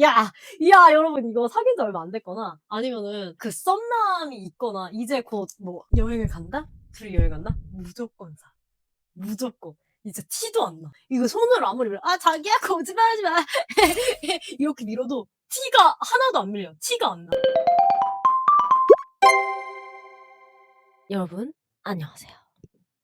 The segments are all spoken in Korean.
야, 야, 여러분 이거 사귄 지 얼마 안 됐거나 아니면은 그 썸남이 있거나 이제 곧 뭐 여행을 간다? 둘이 여행 간다? 무조건 사. 무조건. 이제 티도 안 나. 이거 손으로 아무리 밀어. 아, 자기야, 거짓말 하지 마. 이렇게 밀어도 티가 하나도 안 밀려. 티가 안 나. 여러분, 안녕하세요.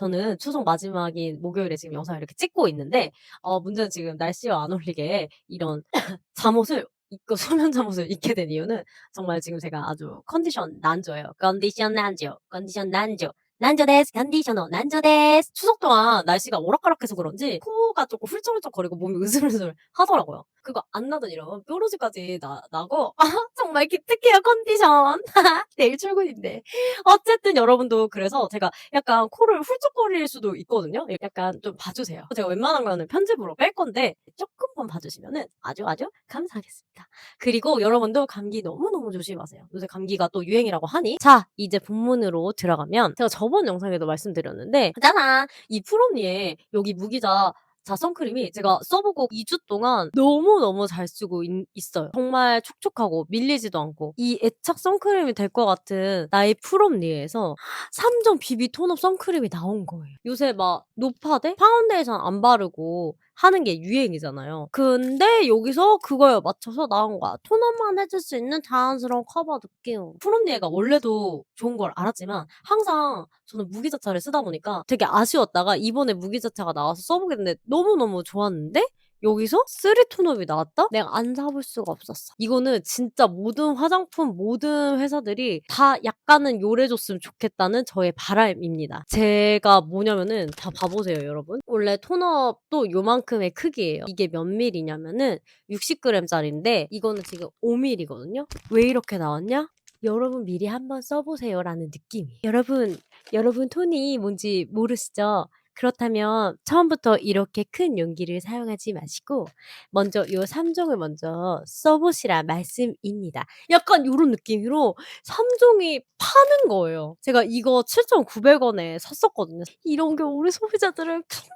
저는 추석 마지막인 목요일에 지금 영상을 이렇게 찍고 있는데, 어, 문제는 지금 날씨와 안 어울리게 이런 잠옷을 입고 수면 잠옷을 입게 된 이유는 정말 지금 제가 아주 컨디션 난조예요. 컨디션 난조, 컨디션 난조. 난조 데스, 컨디셔너, 난조 데스. 추석 동안 날씨가 오락가락해서 그런지 코가 조금 훌쩍훌쩍 거리고 몸이 으슬으슬 하더라고요. 그거 안 나던 이런 뾰루지까지 나, 나고, 아, 정말 기특해요, 컨디션. 내일 출근인데. 어쨌든 여러분도 그래서 제가 약간 코를 훌쩍거릴 수도 있거든요. 약간 좀 봐주세요. 제가 웬만한 거는 편집으로 뺄 건데 조금만 봐주시면은 아주 아주 감사하겠습니다. 그리고 여러분도 감기 너무너무 조심하세요. 요새 감기가 또 유행이라고 하니. 자, 이제 본문으로 들어가면 제가 저번 영상에도 말씀드렸는데 짜잔! 이 프롬니에 여기 무기자 자, 선크림이 제가 써보고 2주 동안 너무너무 잘 쓰고 있, 어요. 정말 촉촉하고 밀리지도 않고. 이 애착 선크림이 될 것 같은 나의 프롬리에서 3점 비비 톤업 선크림이 나온 거예요. 요새 막 노파데 파운데이션 안 바르고 하는 게 유행이잖아요. 근데 여기서 그거에 맞춰서 나온 거야. 톤업만 해줄 수 있는 자연스러운 커버 느낌. 프롬니에가 원래도 좋은 걸 알았지만 항상 저는 무기자차를 쓰다 보니까 되게 아쉬웠다가 이번에 무기자차가 나와서 써보겠는데 너무너무 좋았는데 여기서 3 톤업이 나왔다? 내가 안 사볼 수가 없었어. 이거는 진짜 모든 화장품, 모든 회사들이 다 약간은 요래줬으면 좋겠다는 저의 바람입니다. 제가 뭐냐면은 다 봐보세요, 여러분. 원래 톤업도 요만큼의 크기예요. 이게 몇 밀이냐면은 60g짜리인데 이거는 지금 5밀이거든요. 왜 이렇게 나왔냐? 여러분 미리 한번 써보세요라는 느낌이에요. 여러분, 여러분 톤이 뭔지 모르시죠? 그렇다면 처음부터 이렇게 큰 용기를 사용하지 마시고 먼저 요 3종을 먼저 써보시라 말씀입니다. 약간 요런 느낌으로 3종이 파는 거예요. 제가 이거 7,900원에 샀었거든요. 이런 게 우리 소비자들을 감동이에요.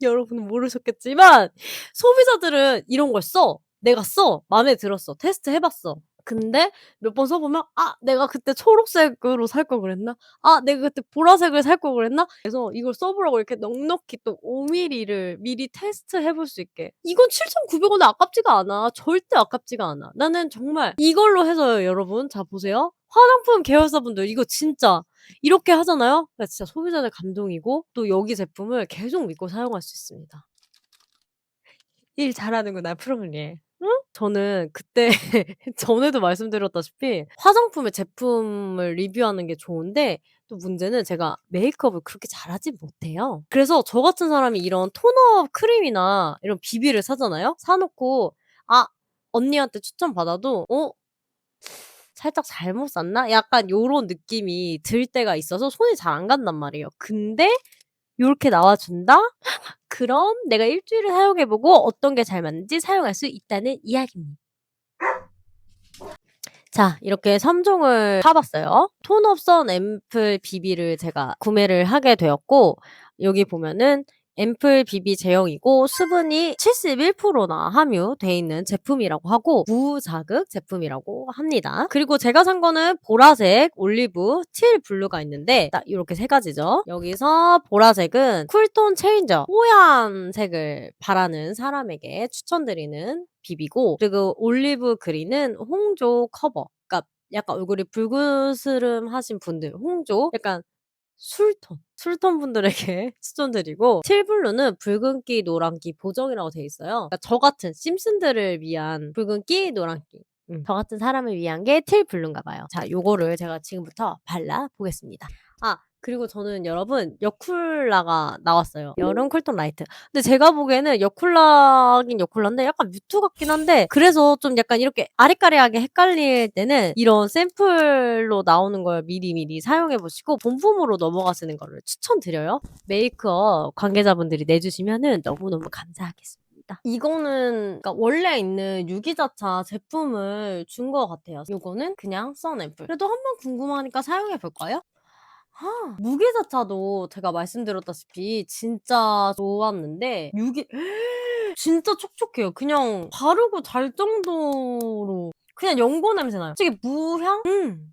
여러분은 모르셨겠지만 소비자들은 이런 걸 써. 내가 써. 마음에 들었어. 테스트 해봤어. 근데 몇 번 써보면 아 내가 그때 초록색으로 살 걸 그랬나? 아 내가 그때 보라색을 살 걸 그랬나? 그래서 이걸 써보라고 이렇게 넉넉히 또 5mm를 미리 테스트 해볼 수 있게 이건 7,900원에 아깝지가 않아 절대 아깝지가 않아 나는 정말 이걸로 해서요 여러분 자 보세요 화장품 계열사분들 이거 진짜 이렇게 하잖아요 진짜 소비자들 감동이고 또 여기 제품을 계속 믿고 사용할 수 있습니다 일 잘하는구나 응? 저는 그때 전에도 말씀드렸다시피 화장품의 제품을 리뷰하는 게 좋은데 또 문제는 제가 메이크업을 그렇게 잘하지 못해요. 그래서 저 같은 사람이 이런 톤업 크림이나 이런 비비를 사잖아요. 사 놓고 아 언니한테 추천받아도 어 살짝 잘못 샀나? 약간 요런 느낌이 들 때가 있어서 손이 잘 안 간단 말이에요. 근데 요렇게 나와 준다? 그럼 내가 일주일을 사용해 보고 어떤 게 잘 맞는지 사용할 수 있다는 이야기입니다. 자, 이렇게 3종을 사 봤어요. 톤업 선 앰플 비비를 제가 구매를 하게 되었고 여기 보면은 앰플 비비 제형이고 수분이 71%나 함유돼 있는 제품이라고 하고 무자극 제품이라고 합니다. 그리고 제가 산 거는 보라색, 올리브, 틸 블루가 있는데 딱 이렇게 세 가지죠. 여기서 보라색은 쿨톤 체인저 뽀얀 색을 바라는 사람에게 추천드리는 비비고 그리고 올리브 그린은 홍조 커버 그러니까 약간 얼굴이 불그스름 하신 분들 홍조 약간 술톤. 술톤 분들에게 추천드리고 틸블루는 붉은기, 노란기 보정이라고 돼 있어요. 그러니까 저 같은 심슨들을 위한 붉은기, 노란기. 음, 저 같은 사람을 위한 게 틸블루인가 봐요. 자, 요거를 제가 지금부터 발라 보겠습니다. 아, 그리고 저는 여러분 여쿨라가 나왔어요. 여름 쿨톤 라이트. 근데 제가 보기에는 여쿨라긴 여쿨라인데 약간 뮤트 같긴 한데 그래서 좀 약간 이렇게 아리까리하게 헷갈릴 때는 이런 샘플로 나오는 걸 미리미리 사용해 보시고 본품으로 넘어가시는 거를 추천드려요. 메이크업 관계자분들이 내주시면은 너무너무 감사하겠습니다. 이거는 그러니까 원래 있는 유기자차 제품을 준 것 같아요. 이거는 그냥 썬 앰플. 그래도 한번 궁금하니까 사용해 볼까요? 무게자차도 제가 말씀드렸다시피 진짜 좋았는데 이게 진짜 촉촉해요. 그냥 바르고 잘 정도로 그냥 연고 냄새 나요. 솔직히 무향? 음.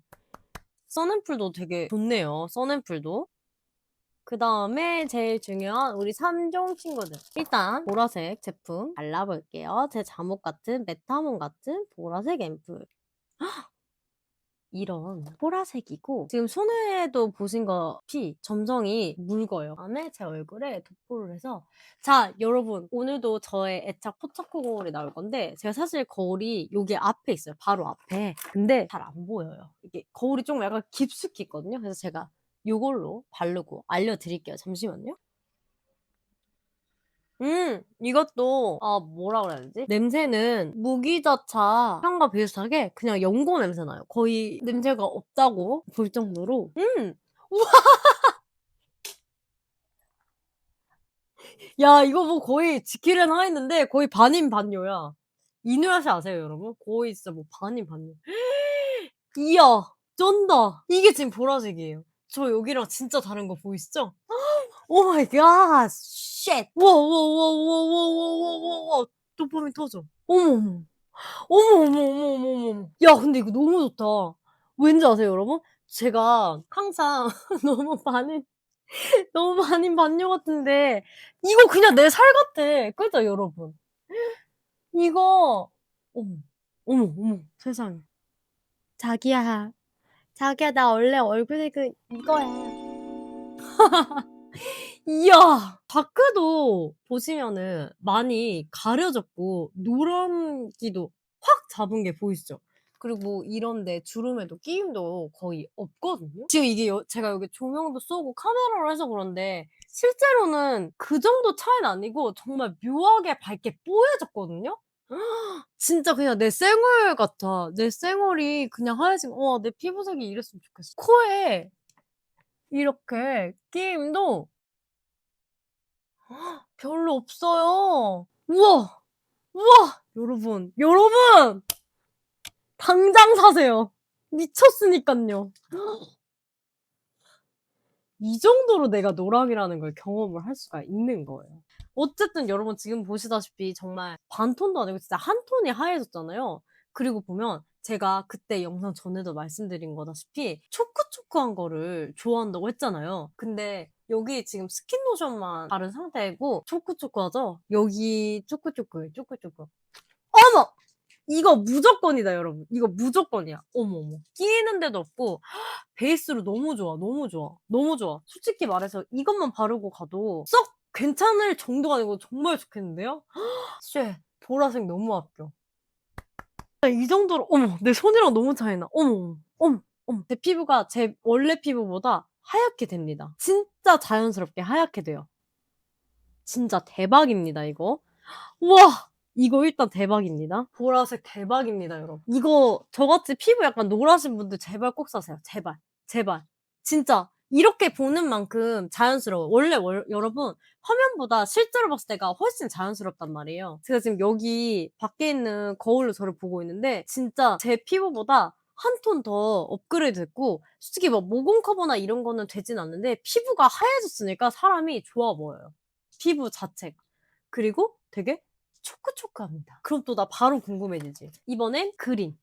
선앰플도 되게 좋네요. 선앰플도. 그 다음에 제일 중요한 우리 3종 친구들. 일단 보라색 제품 발라볼게요. 제 잠옷 같은 메타몬 같은 보라색 앰플. 헉! 이런 보라색이고 지금 손에도 보신 것이 점성이 묽어요. 다음에 제 얼굴에 도포를 해서 자 여러분 오늘도 저의 애착 포착코 거울이 나올 건데 제가 사실 거울이 여기 앞에 있어요. 바로 앞에. 근데 잘 안 보여요. 이게 거울이 좀 약간 깊숙이 있거든요. 그래서 제가 이걸로 바르고 알려드릴게요. 잠시만요. 음, 이것도, 아, 뭐라 그래야 되지? 냄새는 무기자차 향과 비슷하게 그냥 연고 냄새 나요. 거의 냄새가 없다고 볼 정도로. 음! 우와! 야, 이거 뭐 거의 지킬은 하였는데 거의 반인 반요야. 이누야 씨 아세요, 여러분? 거의 진짜 뭐 반인 반요. 이야, 쩐다. 이게 지금 보라색이에요. 저 여기랑 진짜 다른 거 보이시죠? 오 마이 갓! 쉣! 우와. 도파민 터져. 어머, 어머. 어머, 어머, 어머, 어머, 어머. 야, 근데 이거 너무 좋다. 왠지 아세요, 여러분? 제가 항상 너무 반인, 너무 반인 반요 같은데, 이거 그냥 내 살 같아. 그죠, 여러분? 이거, 어머, 어머, 어머, 세상에. 자기야, 자기야, 나 원래 얼굴색은 이거야. 이야! 다크도 보시면은 많이 가려졌고 누런기도 확 잡은 게 보이시죠? 그리고 이런데 주름에도 끼임도 거의 없거든요? 지금 이게 여 제가 여기 조명도 쏘고 카메라로 해서 그런데 실제로는 그 정도 차이는 아니고 정말 묘하게 밝게 뽀얘졌거든요? 진짜 그냥 내 쌩얼 같아. 내 쌩얼이 그냥 하얘진 와 내 피부색이 이랬으면 좋겠어. 코에 이렇게 끼임도 별로 없어요. 우와! 우와! 여러분, 여러분! 당장 사세요. 미쳤으니깐요. 이 정도로 내가 노랑이라는 걸 경험을 할 수가 있는 거예요. 어쨌든 여러분 지금 보시다시피 정말 반 톤도 아니고 진짜 한 톤이 하얘졌잖아요. 그리고 보면 제가 그때 영상 전에도 말씀드린 거다시피 초크초크한 거를 좋아한다고 했잖아요. 근데 여기 지금 스킨 로션만 바른 상태고 초크초크하죠? 여기 초크초크해, 초크초크. 어머! 이거 무조건이다, 여러분. 이거 무조건이야. 어머, 어머. 끼이는 데도 없고, 베이스로 너무 좋아, 너무 좋아, 너무 좋아. 솔직히 말해서 이것만 바르고 가도 썩 괜찮을 정도가 아니고 정말 좋겠는데요? 쉣, 보라색 너무 아껴. 이 정도로, 어머, 내 손이랑 너무 차이 나. 어머, 어머, 어머. 제 피부가 제 원래 피부보다 하얗게 됩니다. 진짜 자연스럽게 하얗게 돼요. 진짜 대박입니다, 이거. 우와! 이거 일단 대박입니다. 보라색 대박입니다, 여러분. 이거 저같이 피부 약간 노라신 분들 제발 꼭 사세요. 제발. 제발. 진짜. 이렇게 보는 만큼 자연스러워. 원래 월, 여러분 화면보다 실제로 봤을 때가 훨씬 자연스럽단 말이에요. 제가 지금 여기 밖에 있는 거울로 저를 보고 있는데 진짜 제 피부보다 한 톤 더 업그레이드 됐고 솔직히 막 모공 커버나 이런 거는 되진 않는데 피부가 하얘졌으니까 사람이 좋아 보여요. 피부 자체가. 그리고 되게 초크초크합니다. 그럼 또 나 바로 궁금해지지. 이번엔 그린.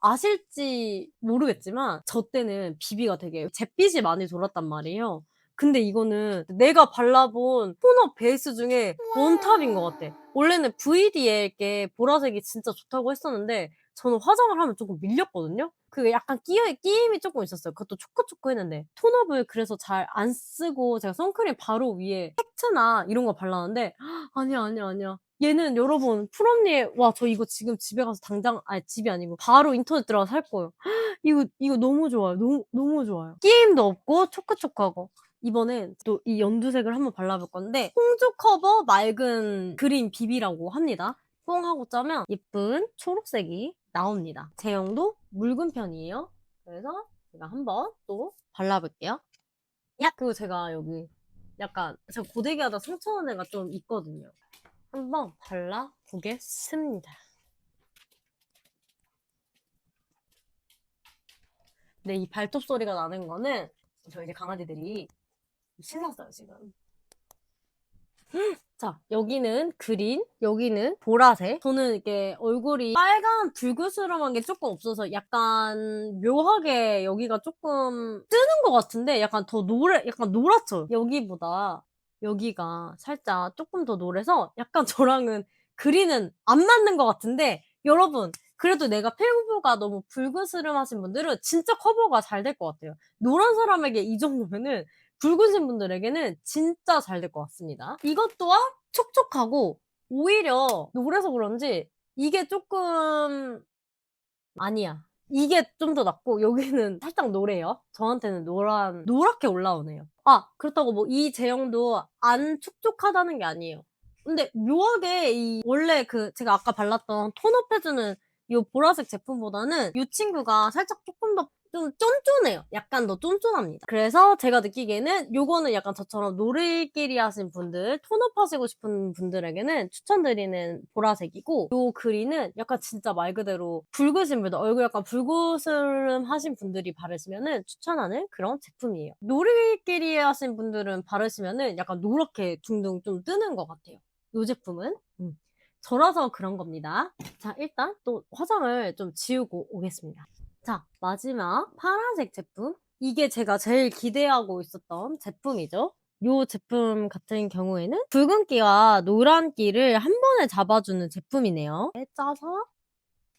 아실지 모르겠지만 저 때는 비비가 되게 잿빛이 많이 돌았단 말이에요. 근데 이거는 내가 발라본 톤업 베이스 중에 원탑인 것 같아. 원래는 VD에게 보라색이 진짜 좋다고 했었는데 저는 화장을 하면 조금 밀렸거든요. 그게 약간 끼, 끼임이 조금 있었어요. 그것도 초코초코 했는데 톤업을 그래서 잘 안 쓰고 제가 선크림 바로 위에 팩트나 이런 거 발랐는데 아니야 아니야 아니야. 얘는 여러분 프롬니 와저 이거 지금 집에 가서 당장 아니 집이 아니고 바로 인터넷 들어가서 살 거예요. 이거 이거 너무 좋아요. 너무 너무 좋아요. 끼임도 없고 초코초코하고 이번엔 또 이 연두색을 한번 발라볼 건데 홍조 커버 맑은 그린 비비라고 합니다. 뽕 하고 짜면 예쁜 초록색이 나옵니다. 제형도 묽은 편이에요. 그래서 제가 한번 또 발라볼게요. 야! 그리고 제가 여기 약간 제가 고데기 하다 상처난 애가 좀 있거든요. 한번 발라보겠습니다. 근데 이 발톱 소리가 나는 거는 저 이제 강아지들이 신났어요, 지금. 자, 여기는 그린, 여기는 보라색. 저는 이렇게 얼굴이 빨간 불그스름한 게 조금 없어서 약간 묘하게 여기가 조금 뜨는 것 같은데 약간 더 노래, 약간 노랗죠? 여기보다 여기가 살짝 조금 더 노래서 약간 저랑은 그린은 안 맞는 것 같은데 여러분 그래도 내가 피부가 너무 불그스름하신 분들은 진짜 커버가 잘 될 것 같아요. 노란 사람에게 이 정도면은 붉으신 분들에게는 진짜 잘 될 것 같습니다. 이것 또한 촉촉하고 오히려 노래서 그런지 이게 조금 아니야. 이게 좀 더 낫고 여기는 살짝 노래요. 저한테는 노란 노랗게 올라오네요. 아 그렇다고 뭐 이 제형도 안 촉촉하다는 게 아니에요. 근데 묘하게 이 원래 그 제가 아까 발랐던 톤업 해주는 이 보라색 제품보다는 이 친구가 살짝 조금 더 좀 쫀쫀해요. 약간 더 쫀쫀합니다. 그래서 제가 느끼기에는 요거는 약간 저처럼 노래끼리 하신 분들, 톤업 하시고 싶은 분들에게는 추천드리는 보라색이고 요 그린은 약간 진짜 말 그대로 붉으신 분들, 얼굴 약간 붉으스름 하신 분들이 바르시면은 추천하는 그런 제품이에요. 노래끼리 하신 분들은 바르시면은 약간 노랗게 둥둥 좀 뜨는 것 같아요. 요 제품은. 음. 저라서 그런 겁니다. 자, 일단 또 화장을 좀 지우고 오겠습니다. 자, 마지막 파란색 제품. 이게 제가 제일 기대하고 있었던 제품이죠. 이 제품 같은 경우에는 붉은기와 노란기를 한 번에 잡아주는 제품이네요. 짜서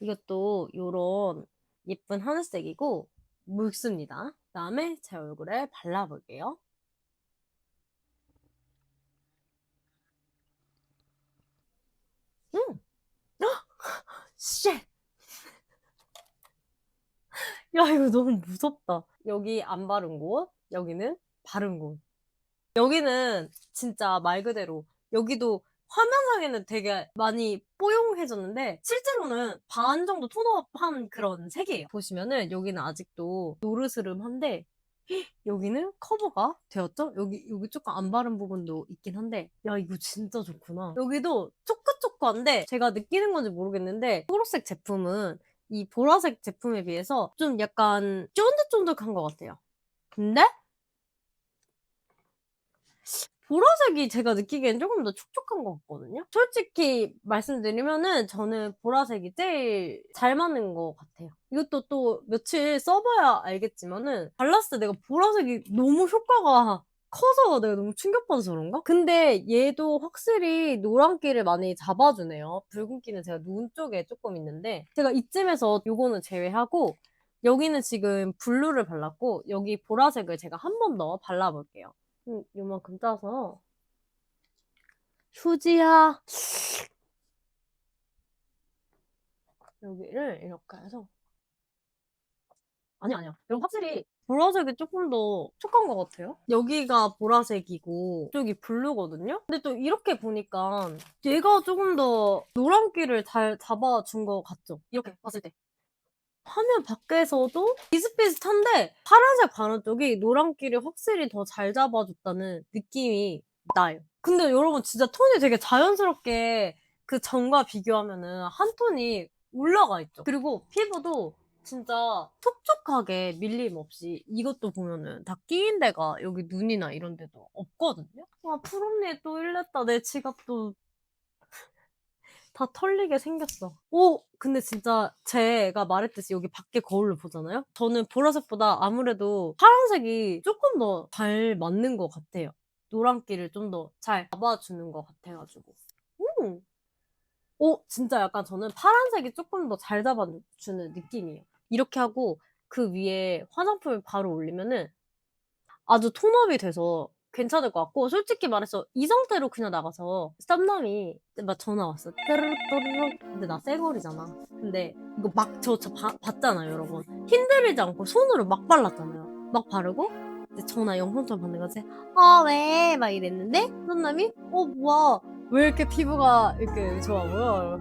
이것도 이런 예쁜 하늘색이고 묽습니다. 그 다음에 제 얼굴에 발라볼게요. 음! 쉣! 야, 이거 너무 무섭다. 여기 안 바른 곳, 여기는 바른 곳. 여기는 진짜 말 그대로, 여기도 화면상에는 되게 많이 뽀용해졌는데, 실제로는 반 정도 톤업한 그런 색이에요. 보시면은 여기는 아직도 노르스름한데, 여기는 커버가 되었죠? 여기, 여기 조금 안 바른 부분도 있긴 한데, 야, 이거 진짜 좋구나. 여기도 초크초크한데, 제가 느끼는 건지 모르겠는데, 초록색 제품은 이 보라색 제품에 비해서 좀 약간 쫀득쫀득한 것 같아요. 근데 보라색이 제가 느끼기엔 조금 더 촉촉한 것 같거든요. 솔직히 말씀드리면은 저는 보라색이 제일 잘 맞는 것 같아요. 이것도 또 며칠 써봐야 알겠지만은 발랐을 때 내가 보라색이 너무 효과가 커서 내가 너무 충격받아서 그런가? 근데 얘도 확실히 노란기를 많이 잡아주네요. 붉은기는 제가 눈 쪽에 조금 있는데 제가 이쯤에서 요거는 제외하고 여기는 지금 블루를 발랐고 여기 보라색을 제가 한 번 더 발라볼게요. 음, 요만큼 짜서 휴지야 여기를 이렇게 해서 아니 아니야. 여러분 확실히 보라색이 조금 더 촉한 것 같아요. 여기가 보라색이고 이쪽이 블루거든요. 근데 또 이렇게 보니까 얘가 조금 더 노란기를 잘 잡아준 것 같죠? 이렇게 봤을 때. 화면 밖에서도 비슷비슷한데 파란색 바른 쪽이 노란기를 확실히 더 잘 잡아줬다는 느낌이 나요. 근데 여러분 진짜 톤이 되게 자연스럽게 그 전과 비교하면은 한 톤이 올라가 있죠. 그리고 피부도 진짜 촉촉하게 밀림 없이 이것도 보면은 다 끼인 데가 여기 눈이나 이런 데도 없거든요. 와 푸른니 또 일냈다. 내 지갑도 다 털리게 생겼어. 오! 근데 진짜 제가 말했듯이 여기 밖에 거울을 보잖아요? 저는 보라색보다 아무래도 파란색이 조금 더 잘 맞는 것 같아요. 노란기를 좀 더 잘 잡아주는 것 같아가지고. 음! 오, 진짜 약간 저는 파란색이 조금 더 잘 잡아주는 느낌이에요. 이렇게 하고 그 위에 화장품을 바로 올리면은 아주 톤업이 돼서 괜찮을 것 같고 솔직히 말해서 이 상태로 그냥 나가서 썸남이 막 전화 왔어. 뚜루룩. 근데 나 쌩얼이잖아. 근데 이거 막 저 저 봤잖아요 여러분. 힘들이지 않고 손으로 막 발랐잖아요. 막 바르고 전화 영상처럼 받는 거지. 어 왜? 막 이랬는데 썸남이 어 뭐야 왜 이렇게 피부가 이렇게 좋아 보여?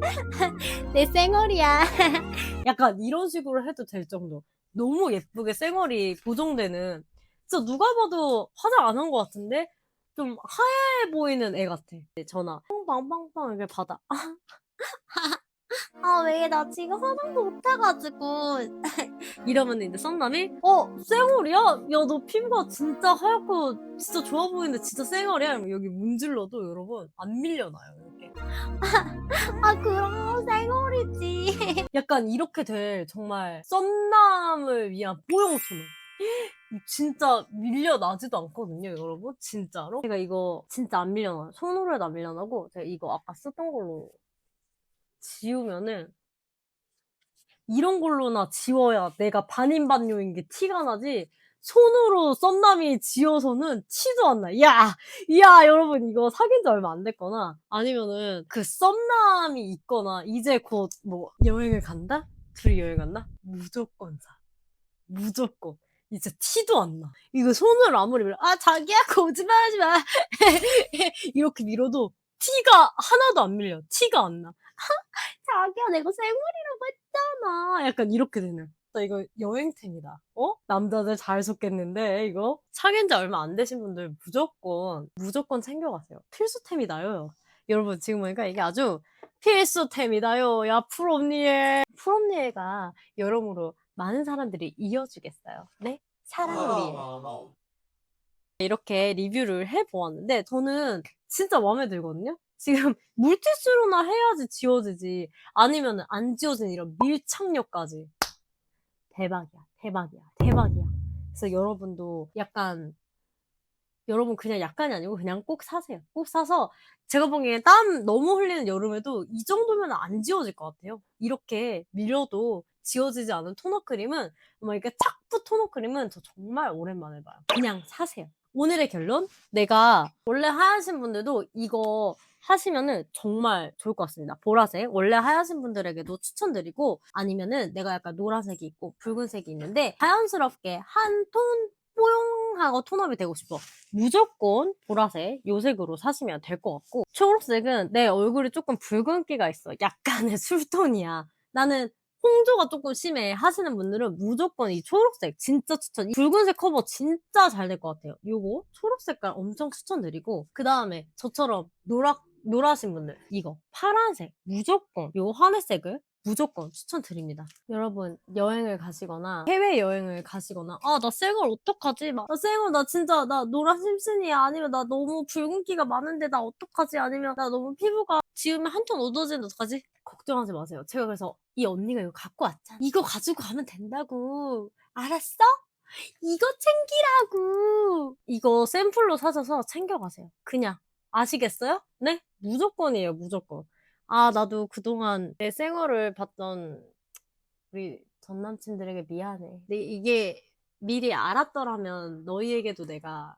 내 쌩얼이야. 약간 이런 식으로 해도 될 정도. 너무 예쁘게 쌩얼이 고정되는. 진짜 누가 봐도 화장 안 한 것 같은데 좀 하얘 보이는 애 같아. 전화. 빵빵빵빵 이렇게 받아. 아 왜 나 지금 화장도 못해가지고 이러면 이제 썸남이 어 쌩얼이야? 야 너 피부가 진짜 하얗고 진짜 좋아 보이는데 진짜 쌩얼이야? 이러면 여기 문질러도 여러분 안 밀려나요 이렇게 아 그럼 쌩얼이지 약간 이렇게 될 정말 썸남을 위한 토너 진짜 밀려나지도 않거든요, 여러분. 진짜로. 제가 이거 진짜 안 밀려나요. 손으로 해도 안 밀려나고, 제가 이거 아까 쓰던 걸로 지우면은, 이런 걸로나 지워야 내가 반인반요인 게 티가 나지, 손으로 썸남이 지어서는 티도 안 나. 야! 야, 여러분, 이거 사귄 지 얼마 안 됐거나, 아니면은 그 썸남이 있거나, 이제 곧 뭐, 여행을 간다? 둘이 여행 간다? 무조건 사. 무조건. 이제 티도 안 나. 이거 손으로 아무리 밀어, 아, 자기야, 거짓말 하지 마. 이렇게 밀어도 티가 하나도 안 밀려. 티가 안 나. 자기야, 내가 생얼이라고 했잖아. 약간 이렇게 되는. 나 이거 여행템이다. 어? 남자들 잘 속겠는데, 이거? 사귄 지 얼마 안 되신 분들 무조건, 무조건 챙겨가세요. 필수템이다요. 여러분, 지금 보니까 이게 아주 필수템이다요. 야, 풀엄니에. 풀엄니에가 여러모로 많은 사람들이 이어주겠어요. 네? 사랑을 위해. 이렇게 리뷰를 해보았는데, 저는 진짜 마음에 들거든요? 지금 물티슈로나 해야지 지워지지. 아니면 안 지워진 이런 밀착력까지. 대박이야, 대박이야, 대박이야. 그래서 여러분도 약간, 여러분 그냥 약간이 아니고 그냥 꼭 사세요. 꼭 사서 제가 보기엔 땀 너무 흘리는 여름에도 이 정도면 안 지워질 것 같아요. 이렇게 밀려도 지워지지 않은 토너 크림은 뭐 이렇게 착붙 토너 크림은 저 정말 오랜만에 봐요. 그냥 사세요. 오늘의 결론 내가 원래 하얀신 분들도 이거 하시면은 정말 좋을 것 같습니다. 보라색 원래 하얀신 분들에게도 추천드리고 아니면은 내가 약간 노란색이 있고 붉은색이 있는데 자연스럽게 한톤 뽀용하고 톤업이 되고 싶어. 무조건 보라색 요 색으로 사시면 될 것 같고 초록색은 내 얼굴이 조금 붉은기가 있어. 약간의 술톤이야. 나는 홍조가 조금 심해 하시는 분들은 무조건 이 초록색 진짜 추천. 이 붉은색 커버 진짜 잘 될 것 같아요. 요거 초록 색깔 엄청 추천드리고 그 다음에 저처럼 노랗 노라신 분들 이거 파란색 무조건 요 하늘색을 무조건 추천드립니다. 여러분 여행을 가시거나 해외 여행을 가시거나 아나 쌩얼 어떡하지? 막, 나 쌩얼 나 진짜 나 노란 심슨이야 아니면 나 너무 붉은기가 많은데 나 어떡하지? 아니면 나 너무 피부가 지우면 한 톤 어두워지는데 어떡하지? 걱정하지 마세요. 제가 그래서 이 언니가 이거 갖고 왔잖아. 이거 가지고 가면 된다고. 알았어? 이거 챙기라고. 이거 샘플로 사셔서 챙겨가세요. 그냥. 아시겠어요? 네? 무조건이에요, 무조건. 아, 나도 그동안 내 생얼을 봤던 우리 전 남친들에게 미안해. 근데 이게 미리 알았더라면 너희에게도 내가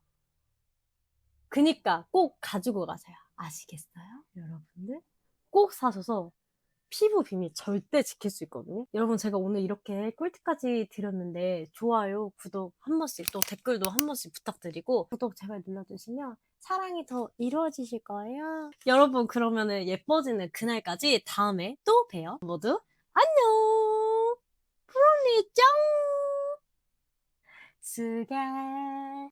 그니까 꼭 가지고 가세요. 아시겠어요? 여러분들? 꼭 사셔서 피부 비밀 절대 지킬 수 있거든요. 여러분 제가 오늘 이렇게 꿀팁까지 드렸는데 좋아요, 구독 한 번씩 또 댓글도 한 번씩 부탁드리고 구독 제발 눌러주시면 사랑이 더 이루어지실 거예요. 여러분 그러면은 예뻐지는 그날까지 다음에 또 봬요. 모두 안녕. 프로니 짱. 스게